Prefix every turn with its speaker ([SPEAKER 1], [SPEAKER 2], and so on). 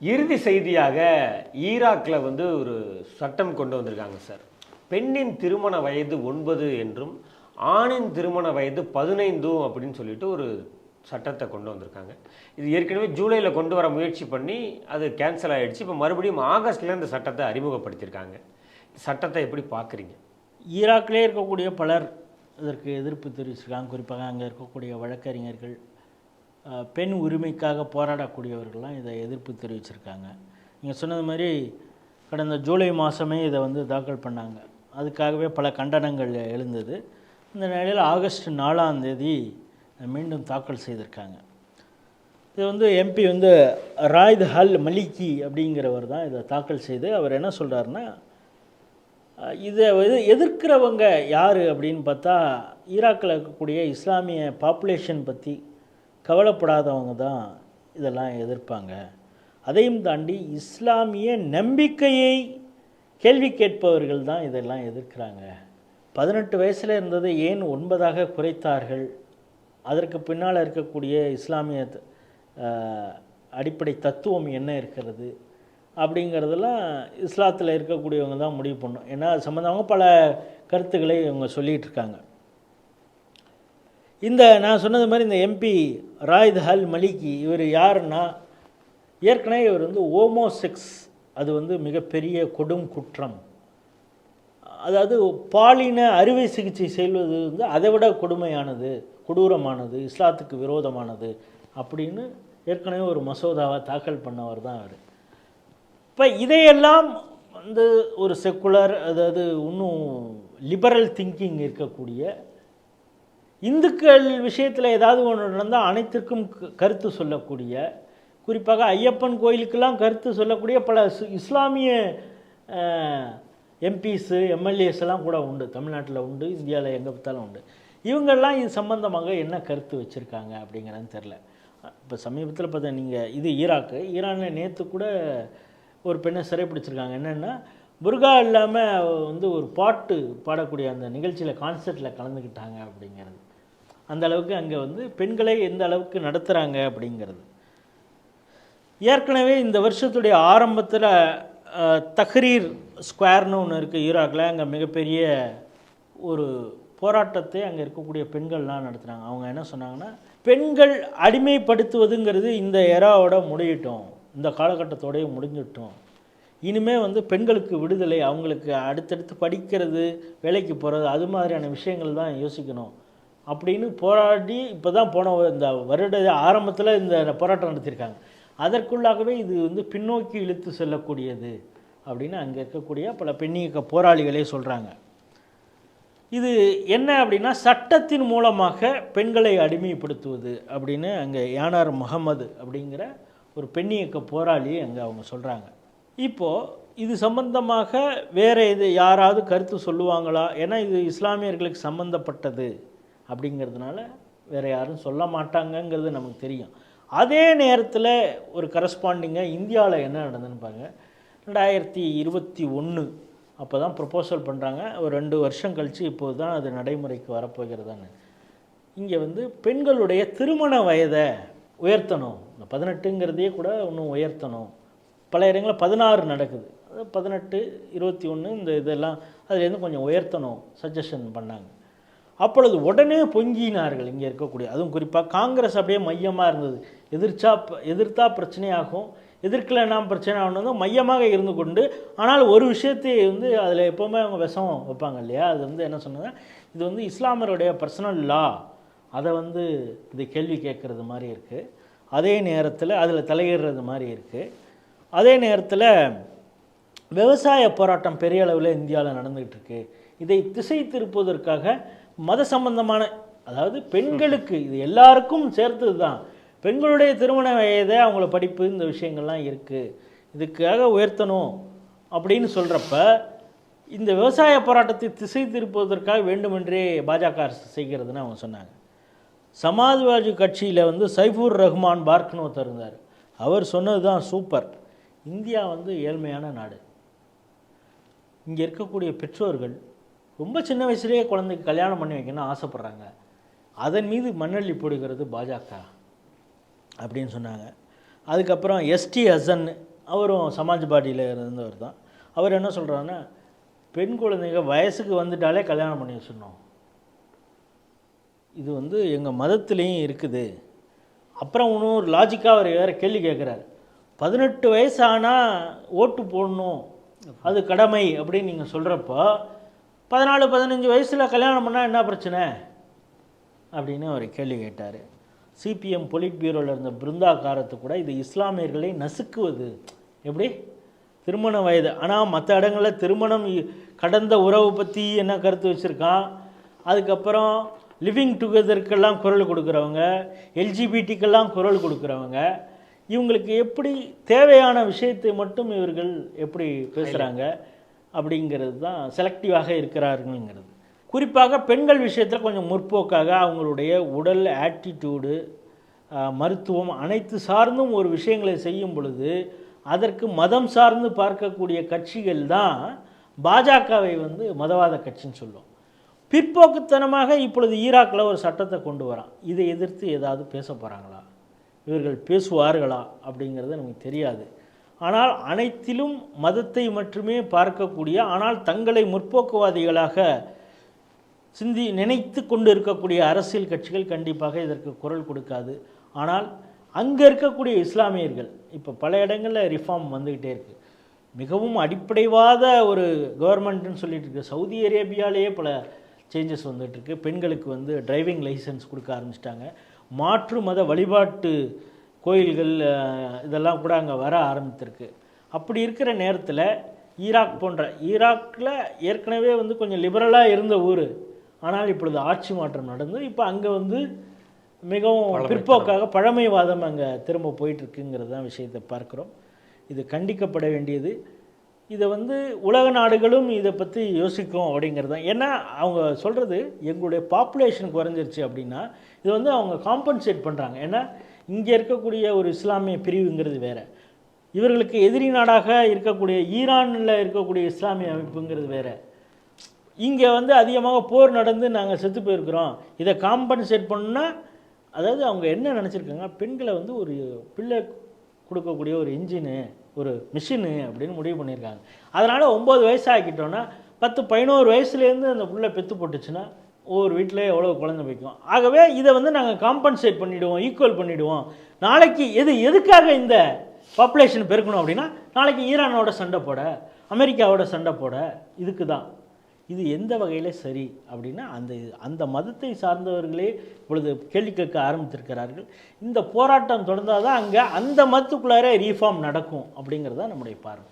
[SPEAKER 1] இறுதி செய்தியாக ஈராக்கில் வந்து ஒரு சட்டம் கொண்டு வந்திருக்காங்க சார். பெண்ணின் திருமண வயது ஒன்பது என்றும் ஆணின் திருமண வயது பதினைந்தும் அப்படின்னு சொல்லிட்டு ஒரு சட்டத்தை கொண்டு வந்திருக்காங்க. இது ஏற்கனவே ஜூலையில் கொண்டு வர முயற்சி பண்ணி அது கேன்சல் ஆகிடுச்சு இப்போ மறுபடியும் ஆகஸ்ட்ல இந்த சட்டத்தை அறிமுகப்படுத்தியிருக்காங்க. சட்டத்தை எப்படி பார்க்குறீங்க
[SPEAKER 2] ஈராக்கிலே இருக்கக்கூடிய பலர் இதற்கு எதிர்ப்பு தெரிவிச்சிருக்காங்க. குறிப்பாக அங்கே இருக்கக்கூடிய வழக்கறிஞர்கள் பெண் உரிமைக்காக போராடக்கூடியவர்கள்லாம் இதை எதிர்ப்பு தெரிவிச்சிருக்காங்க. நீங்கள் சொன்னது மாதிரி கடந்த ஜூலை மாதமே இதை வந்து தாக்கல் பண்ணாங்க. அதுக்காகவே பல கண்டனங்கள் எழுந்தது. இந்த நிலையில் ஆகஸ்ட் நாலாம் தேதி மீண்டும் தாக்கல் செய்திருக்காங்க. இது வந்து எம்பி வந்து ராய்த் ஹல் மலிக்கி அப்படிங்கிறவர் தான் இதை தாக்கல் செய்து அவர் என்ன சொல்கிறாருன்னா இதை எதிர்க்கிறவங்க யார் அப்படின்னு பார்த்தா ஈராக்கில் இருக்கக்கூடிய இஸ்லாமிய பாப்புலேஷன் பற்றி கவலைப்படாதவங்க தான் இதெல்லாம் எதிர்ப்பாங்க. அதையும் தாண்டி இஸ்லாமிய நம்பிக்கையை கேள்வி கேட்பவர்கள் தான் இதெல்லாம் எதிர்க்கிறாங்க. பதினெட்டு வயசில் இருந்ததை ஏன் ஒன்பதாக குறைத்தார்கள்? அதற்கு பின்னால் இருக்கக்கூடிய இஸ்லாமிய அடிப்படை தத்துவம் என்ன இருக்கிறது? அப்படிங்கிறதெல்லாம் இஸ்லாத்தில் இருக்கக்கூடியவங்க தான் முடிவு பண்ணும் ஏன்னா அது சம்மந்தமாக பல கருத்துக்களை இவங்க சொல்லிகிட்டு இருக்காங்க. இந்த நான் சொன்னது மாதிரி இந்த எம்பி ராய்த் ஹல் மலிகி இவர் யாருன்னா ஏற்கனவே இவர் வந்து ஓமோசெக்ஸ் அது வந்து மிகப்பெரிய கொடும் குற்றம். அதாவது பாலின அறுவை சிகிச்சை செய்வது வந்து அதை விட கொடுமையானது கொடூரமானது இஸ்லாத்துக்கு விரோதமானது அப்படின்னு ஏற்கனவே ஒரு மசோதாவை தாக்கல் பண்ணவர் தான் அவர். இப்போ இதையெல்லாம் வந்து ஒரு செக்குலர் அதாவது இன்னும் லிபரல் திங்கிங் இருக்கக்கூடிய இந்துக்கள் விஷயத்தில் ஏதாவது ஒன்று நடந்தால் அனைத்திற்கும் க- கருத்து சொல்லக்கூடிய குறிப்பாக ஐயப்பன் கோயிலுக்கெல்லாம் கருத்து சொல்லக்கூடிய பல இஸ்லாமிய எம்பிஸு எம்எல்ஏஸ் எல்லாம் கூட உண்டு. தமிழ்நாட்டில் உண்டு இந்தியாவில் எங்கே பார்த்தாலும் உண்டு. இவங்கெல்லாம் இது சம்பந்தமாக என்ன கருத்து வச்சுருக்காங்க அப்படிங்கிறது தெரில இப்போ சமீபத்தில் பார்த்தா நீங்கள் இது ஈராக்கு. ஈரானில் நேற்று கூட ஒரு பெண்ணை சிறைப்பிடிச்சிருக்காங்க என்னென்னா புர்கா இல்லாமல் வந்து ஒரு பாட்டு பாடக்கூடிய அந்த நிகழ்ச்சியில் கான்சர்ட்டில் கலந்துக்கிட்டாங்க அப்படிங்கிறது. அந்த அளவுக்கு அங்கே வந்து பெண்களை எந்த அளவுக்கு நடத்துகிறாங்க அப்படிங்கிறது. ஏற்கனவே இந்த வருஷத்துடைய ஆரம்பத்தில் தஹ்ரீர் ஸ்கொயர்னு ஒன்று இருக்குது ஈராக்கில் அங்கே மிகப்பெரிய ஒரு போராட்டத்தை அங்கே இருக்கக்கூடிய பெண்கள்லாம் நடத்துகிறாங்க அவங்க என்ன சொன்னாங்கன்னா பெண்கள் அடிமைப்படுத்துவதுங்கிறது இந்த எராவோட முடியட்டும் இந்த காலகட்டத்தோடய முடிஞ்சிட்டோம். இனிமே வந்து பெண்களுக்கு விடுதலை அவங்களுக்கு அடுத்தடுத்து படிக்கிறது வேலைக்கு போகிறது அது மாதிரியான விஷயங்கள் தான் யோசிக்கணும். அப்படின்னு போராடி இப்போ தான் போன இந்த வருட ஆரம்பத்தில் இந்த போராட்டம் நடத்தியிருக்காங்க அதற்குள்ளாகவே இது வந்து பின்னோக்கி இழுத்து செல்லக்கூடியது அப்படின்னு அங்கே இருக்கக்கூடிய பல பெண்ணியக்க போராளிகளே சொல்கிறாங்க இது என்ன அப்படின்னா சட்டத்தின் மூலமாக பெண்களை அடிமைப்படுத்துவது அப்படின்னு அங்கே யானார் முகமது அப்படிங்கிற ஒரு பெண்ணியக்க போராளி அங்கே அவங்க சொல்கிறாங்க இப்போது இது சம்பந்தமாக வேறு இது யாராவது கருத்து சொல்லுவாங்களா? ஏன்னா இது இஸ்லாமியர்களுக்கு சம்மந்தப்பட்டது அப்படிங்கிறதுனால வேறு யாரும் சொல்ல மாட்டாங்கங்கிறது நமக்கு தெரியும். அதே நேரத்தில் ஒரு கரஸ்பாண்டிங்காக இந்தியாவில் என்ன நடந்துன்னு பாருங்க. ரெண்டாயிரத்தி இருபத்தி ஒன்று அப்போ தான் ப்ரப்போசல் பண்ணுறாங்க ஒரு ரெண்டு வருஷம் கழித்து இப்போது தான் அது நடைமுறைக்கு வரப்போகிறதான்னு. இங்கே வந்து பெண்களுடைய திருமண வயதை உயர்த்தணும். இந்த பதினெட்டுங்கிறதையே கூட இன்னும் உயர்த்தணும். பல இடங்களில் பதினாறு நடக்குது. அது பதினெட்டு இருபத்தி ஒன்று இந்த இதெல்லாம் அதுலேருந்து கொஞ்சம் உயர்த்தணும் சஜஷன் பண்ணாங்க. அப்பொழுது உடனே பொங்கினார்கள். இங்கே இருக்கக்கூடிய அதுவும் குறிப்பாக காங்கிரஸ் அப்படியே மையமாக இருந்தது. எதிர்ச்சா எதிர்த்தா பிரச்சனையாகும். எதிர்க்கலைன்னா பிரச்சனை ஆகணும் மையமாக இருந்து கொண்டு ஆனால் ஒரு விஷயத்தை வந்து அதில் எப்போவுமே அவங்க விஷம் வைப்பாங்க இல்லையா? அது வந்து என்ன சொன்னாங்க இது வந்து இஸ்லாமியருடைய பர்சனல் லா அதை வந்து இது கேள்வி கேட்குறது மாதிரி இருக்குது அதே நேரத்தில் அதில் தலையிடுறது மாதிரி இருக்குது அதே நேரத்தில் விவசாய போராட்டம் பெரிய அளவில் இந்தியாவில் நடந்துகிட்டு இருக்குது இதை திசை திருப்புவதற்காக மத சம்பந்தமான அதாவது பெண்களுக்கு இது எல்லாருக்கும் சேர்த்தது தான் பெண்களுடைய திருமண வயதை அவங்கள படிப்பு இந்த விஷயங்கள்லாம் இருக்குது இதுக்காக உயர்த்தணும் அப்படின்னு சொல்கிறப்ப இந்த விவசாய போராட்டத்தை திசை திருப்புவதற்காக வேண்டுமென்றே பாஜக அரசு செய்கிறதுன்னு அவங்க சொன்னாங்க. சமாஜ்வாதி கட்சியில் வந்து சைஃபூர் ரஹ்மான் பார்க்னு ஒருத்தர் இருந்தார். அவர் சொன்னது தான் சூப்பர். இந்தியா வந்து ஏழ்மையான நாடு. இங்கே இருக்கக்கூடிய பெற்றோர்கள் ரொம்ப சின்ன வயசுலேயே குழந்தைக்கு கல்யாணம் பண்ணி வைக்கணும்னு ஆசைப்பட்றாங்க. அதன் மீது மண்ணள்ளி போடுகிறது பாஜக அப்படின்னு சொன்னாங்க. அதுக்கப்புறம் எஸ்டி ஹசன் அவரும் சமாஜ்வாடியில் இருந்தவர் தான். அவர் என்ன சொல்கிறாருன்னா பெண் குழந்தைங்க வயசுக்கு வந்துட்டாலே கல்யாணம் பண்ணி வச்சிடணும். இது வந்து எங்கள் மதத்துலேயும் இருக்குது. அப்புறம் இன்னும் ஒரு லாஜிக்காக அவர் வேறு கேள்வி கேட்குறாரு பதினெட்டு வயசு ஆனால் ஓட்டு போடணும். அது கடமை. அப்படின்னு நீங்கள் சொல்கிறப்போ பதினாலு பதினஞ்சு வயசில் கல்யாணம் பண்ணால் என்ன பிரச்சனை? அப்படின்னு அவர் கேள்வி கேட்டார். சிபிஎம் பொலிட் பியூரோவில் இருந்த பிருந்தா காரத்து கூட இது இஸ்லாமியர்களை நசுக்குவது. எப்படி? திருமண வயது. ஆனால் மற்ற இடங்களில் திருமணம் கடந்த உறவு பற்றி என்ன கருத்து வச்சுருக்கான்? அதுக்கப்புறம் லிவிங் டுகெதருக்கெல்லாம் குரல் கொடுக்குறவங்க எல்ஜிபிடிக்கெல்லாம் குரல் கொடுக்குறவங்க இவங்களுக்கு எப்படி தேவையான விஷயத்தை மட்டும் இவர்கள் எப்படி பேசுகிறாங்க அப்படிங்கிறது தான் செலக்டிவாக இருக்கிறாருங்கிறது குறிப்பாக பெண்கள் விஷயத்தில் கொஞ்சம் முற்போக்காக அவங்களுடைய உடல் ஆட்டிடியூடு மருத்துவம் அனைத்து சார்ந்தும் ஒரு விஷயங்களை செய்யும் பொழுது அதற்கு மதம் சார்ந்து பார்க்கக்கூடிய கட்சிகள் தான் பாஜகவை வந்து மதவாத கட்சின்னு சொல்லும். பிற்போக்குத்தனமாக இப்பொழுது ஈராக்கில் ஒரு சட்டத்தை கொண்டு வரான். இதை எதிர்த்து ஏதாவது பேச போகிறாங்களா இவர்கள் பேசுவார்களா? அப்படிங்கிறது நமக்கு தெரியாது. ஆனால் அனைத்திலும் மதத்தை மட்டுமே பார்க்கக்கூடிய ஆனால் தங்களை முற்போக்குவாதிகளாக சிந்தி நினைத்து கொண்டு இருக்கக்கூடிய அரசியல் கட்சிகள் கண்டிப்பாக இதற்கு குரல் கொடுக்காது. ஆனால் அங்கே இருக்கக்கூடிய இஸ்லாமியர்கள் இப்போ பல இடங்களில் ரிஃபார்ம் வந்துக்கிட்டே இருக்குது மிகவும் அடிப்படைவாத ஒரு கவர்மெண்ட்டுன்னு சொல்லிட்டு இருக்கு. சவுதி அரேபியாலேயே பல சேஞ்சஸ் வந்துட்டுருக்கு பெண்களுக்கு வந்து டிரைவிங் லைசன்ஸ் கொடுக்க ஆரம்பிச்சிட்டாங்க. மாற்று மத வழிபாட்டு கோயில்கள் இதெல்லாம் கூட அங்கே வர ஆரம்பித்திருக்கு. அப்படி இருக்கிற நேரத்தில் ஈராக் போன்ற ஈராக்கில் ஏற்கனவே வந்து கொஞ்சம் லிபரலாக இருந்த ஊர். ஆனால் இப்பொழுது ஆட்சி மாற்றம் நடந்து இப்போ அங்கே வந்து மிகவும் பிற்போக்காக பழமைவாதம் அங்கே திரும்ப போயிட்டுருக்குங்கிறது தான் விஷயத்தை பார்க்குறோம். இது கண்டிக்கப்பட வேண்டியது. இதை வந்து உலக நாடுகளும் இதை பற்றி யோசிக்கும் அப்படிங்கிறது தான். ஏன்னா அவங்க சொல்கிறது எங்களுடைய பாப்புலேஷன் குறைஞ்சிருச்சு அப்படின்னா இது வந்து அவங்க காம்பன்சேட் பண்ணுறாங்க ஏன்னா இங்கே இருக்கக்கூடிய ஒரு இஸ்லாமிய பிரிவுங்கிறது வேறு. இவர்களுக்கு எதிரி நாடாக இருக்கக்கூடிய ஈரானில் இருக்கக்கூடிய இஸ்லாமிய அமைப்புங்கிறது வேறு. இங்கே வந்து அதிகமாக போர் நடந்து நாங்கள் செத்து போயிருக்கிறோம். இதை காம்பன்சேட் பண்ணால் அதாவது அவங்க என்ன நினச்சிருக்காங்க? பெண்களை வந்து ஒரு பிள்ளை கொடுக்கக்கூடிய ஒரு இன்ஜினு ஒரு மிஷினு அப்படின்னு முடிவு பண்ணியிருக்காங்க. அதனால் ஒம்பது வயசு ஆக்கிட்டோன்னா பத்து பதினோரு வயசுலேருந்து அந்த பிள்ளை பெற்று போட்டுச்சுன்னா ஒவ்வொரு வீட்டில் எவ்வளோ குழந்தை வைக்கும் ஆகவே இதை வந்து நாங்கள் காம்பன்சேட் பண்ணிவிடுவோம் ஈக்குவல் பண்ணிவிடுவோம் நாளைக்கு எது எதுக்காக இந்த பாப்புலேஷன் பெருக்கணும் அப்படின்னா நாளைக்கு ஈரானோட சண்டை போட அமெரிக்காவோட சண்டை போட இதுக்கு தான். இது எந்த வகையில் சரி அப்படின்னா அந்த அந்த மதத்தை சார்ந்தவர்களே இப்பொழுது கேள்வி கேட்க ஆரம்பித்திருக்கிறார்கள். இந்த போராட்டம் தொடர்ந்தால் தான் அங்கே அந்த மதத்துக்குள்ளார ரீஃபார்ம் நடக்கும் அப்படிங்கிறது தான் நம்முடைய பார்வை.